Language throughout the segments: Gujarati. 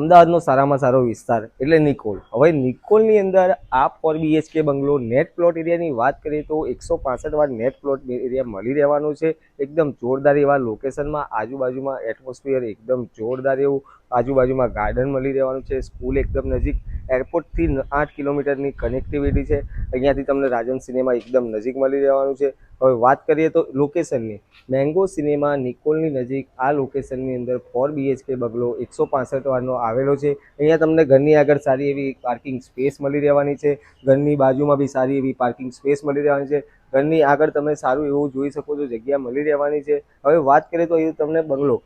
અમદાવાદનો સારામાં સારો વિસ્તાર એટલે નિકોલ. હવે નિકોલની અંદર આ four BHK bungalow net plot એરિયાની વાત કરીએ તો એકસો પાસઠ વાર નેટ પ્લોટ એરિયા મળી રહેવાનું છે. એકદમ જોરદાર એવા લોકેશનમાં આજુબાજુમાં એટમોસ્ફિયર એકદમ જોરદાર એવું આજુબાજુમાં ગાર્ડન મળી રહેવાનું છે. સ્કૂલ એકદમ નજીક. એરપોર્ટથી આઠ કિલોમીટરની કનેક્ટિવિટી છે. અહીંયાથી તમને રાજન સિનેમા એકદમ નજીક મળી રહેવાનું છે. હવે વાત કરીએ તો લોકેશનની મેંગો સિનેમા નિકોલની નજીક આ લોકેશનની અંદર ફોર બીએચકે બંગલો એકસો પાસઠ વારનો આવેલો છે. અહીંયા તમને ઘરની આગળ સારી એવી પાર્કિંગ સ્પેસ મળી રહેવાની છે. ઘરની બાજુમાં બી સારી એવી પાર્કિંગ સ્પેસ મળી રહેવાની છે. ઘરની આગળ તમે સારું એવું જોઈ શકો છો, જગ્યા મળી રહેવાની છે. હવે વાત કરીએ તો એ તમને બંગલો.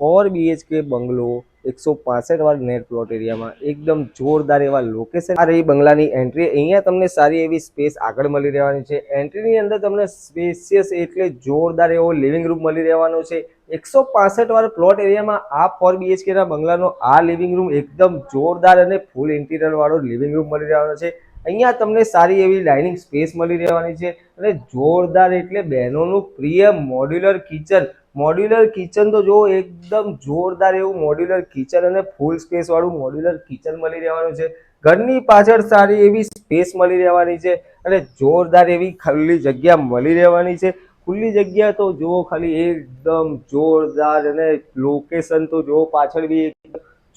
ફોર બીએચકે બંગલો એકસો પાસઠ વાર નેટ પ્લોટ એરિયામાં એકદમ જોરદાર એવા લોકેશન આ રહી બંગલાની એન્ટ્રી અહીંયા તમને સારી એવી સ્પેસ આગળ મળી રહેવાની છે. એન્ટ્રીની અંદર તમને સ્પેસિયસ એટલે જોરદાર એવો લિવિંગ રૂમ મળી રહેવાનો છે. એકસો પાસઠ વાર પ્લોટ એરિયામાં આ ફોર બીએચકેના બંગલાનો આ લિવિંગ રૂમ એકદમ જોરદાર અને ફૂલ ઇન્ટિરિયર વાળો લિવિંગ રૂમ મળી રહેવાનો છે. અહીંયા તમને સારી એવી ડાઇનિંગ સ્પેસ મળી રહેવાની છે અને જોરદાર એટલે બહેનોનું પ્રિય મોડ્યુલર કિચન મોડ્યુલર કિચન તો જો એકદમ જોરદાર એવું મોડ્યુલર કિચન અને ફૂલ સ્પેસ વાળું મોડ્યુલર કિચન મળી રહેવાનું છે. ઘરની પાછળ સારી એવી સ્પેસ મળી રહેવાની છે અને જોરદાર એવી ખુલ્લી જગ્યા મળી રહેવાની છે. ખુલ્લી જગ્યા તો જુઓ ખાલી એકદમ જોરદાર અને લોકેશન તો જુઓ પાછળ બી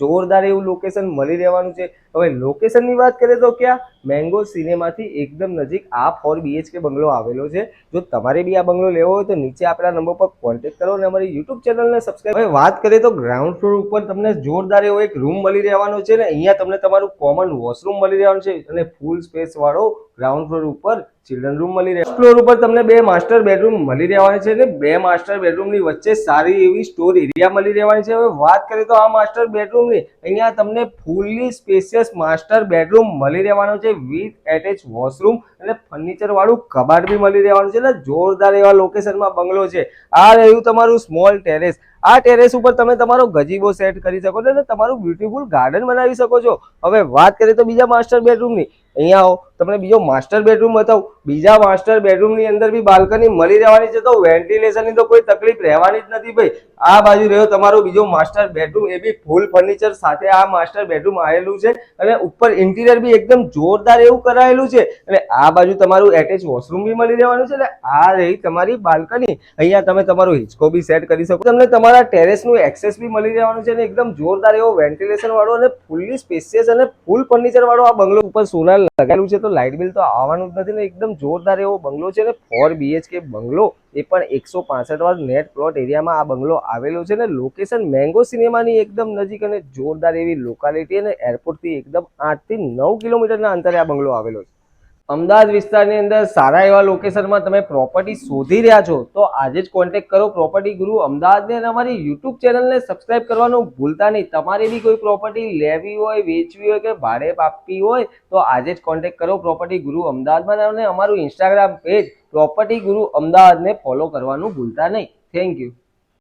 જોરદાર એવું લોકેશન મળી રહેવાનું છે. હવે લોકેશનની વાત કરીએ તો ક્યાં? મેંગો સિનેમાથી એકદમ નજીક આ ફોર બીએચકે બંગલો આવેલો છે. જો તમારે બી આ બંગલો લેવો હોય તો નીચે આપણા નંબર પર કોન્ટેક્ટ કરો અને અમારી યુટ્યુબ ચેનલને સબસ્ક્રાઈબ હવે વાત કરીએ તો ગ્રાઉન્ડ ફ્લોર ઉપર તમને જોરદાર એવો એક રૂમ મળી રહેવાનો છે ને અહીંયા તમને તમારું કોમન વોશરૂમ મળી રહેવાનું છે અને ફૂલ સ્પેસ વાળો ગ્રાઉન્ડ ફ્લોર ઉપર ચિલ્ડ્રન રૂમ મળી રહે ફ્લોર ઉપર તમને બે માસ્ટર બેડરૂમ મળી રહેવાની છે અને બે માસ્ટર બેડરૂમની વચ્ચે સારી એવી સ્ટોર એરિયા મળી રહેવાની છે. હવે વાત કરીએ તો આ માસ્ટર બેડરૂમની અહીંયા તમને ફૂલ્લી સ્પેશિયસ માસ્ટર બેડરૂમ મળી રહેવાનો છે. વિથ એટેચ વોશરૂમ અને ફર્નિચર વાળું કબાટ બી મળી રહેવાનું છે. એટલે જોરદાર એવા લોકેશનમાં બંગલો છે. આ રહ્યું તમારું સ્મોલ ટેરેસ આ ટેરેસ ઉપર તમે તમારો ગજીબો સેટ કરી શકો છો અને તમારું બ્યુટીફુલ ગાર્ડન બનાવી શકો છો. હવે વાત કરીએ તો બીજા માસ્ટર બેડરૂમની અહીંયા આવો, તમને બીજો માસ્ટર બેડરૂમ બતાવું. બીજા માસ્ટર બેડરૂમની અંદર બી બાલ્કની મળી રહેવાની છે તો વેન્ટિલેશનની તો કોઈ તકલીફ રહેવાની જ નથી ભાઈ. આ બાજુ રહ્યો તમારો બીજો master bedroom A B full furniture સાથે આ માસ્ટર બેડરૂમ આવેલું છે અને ઉપર ઇન્ટિરિયર બી એકદમ જોરદાર એવું કરાયેલું છે. અને આ બાજુ તમારું એટેચ વોશરૂમ બી મળી રહેવાનું છે અને આ રહી તમારી બાલ્કની અહીંયા તમે તમારો હિંચકો બી સેટ કરી શકો તમને તમારા ટેરેસનું એક્સેસ બી મળી રહેવાનું છે અને એકદમ જોરદાર એવો વેન્ટિલેશન વાળો અને ફૂલ્લી સ્પેસિયસ અને ફૂલ ફર્નિચર વાળો આ બંગલો ઉપર સોલાર લગાવેલું છે. તો લાઇટ બિલ તો આવવાનું જ નથી ને, એકદમ જોરદાર એવો બંગલો છે અને ફોર બીએચકે બંગલો એ પણ એકસો પાસઠ વાર નેટ પ્લોટ એરિયામાં આ બંગલો આવેલો છે ને લોકેશન મેંગો સિનેમાની એકદમ નજીક અને જોરદાર એવી લોકાલિટી અને એરપોર્ટથી એકદમ આઠથી નવ કિલોમીટરના અંતરે આ બંગલો આવેલો છે. અમદાવાદ વિસ્તારની અંદર સારા એવા લોકેશનમાં તમે પ્રોપર્ટી શોધી રહ્યા છો, તો આજે જ કોન્ટેક્ટ કરો પ્રોપર્ટી ગુરુ અમદાવાદને અને અમારી યુટ્યુબ ચેનલને સબસ્ક્રાઇબ કરવાનું ભૂલતા નહીં. તમારે બી કોઈ પ્રોપર્ટી લેવી હોય, વેચવી હોય કે ભાડે આપવી હોય, તો આજે જ કોન્ટેક્ટ કરો પ્રોપર્ટી ગુરુ અમદાવાદમાં અને અમારું ઇન્સ્ટાગ્રામ પેજ પ્રોપર્ટી ગુરુ અમદાવાદને ફોલો કરવાનું ભૂલતા નહીં. Thank you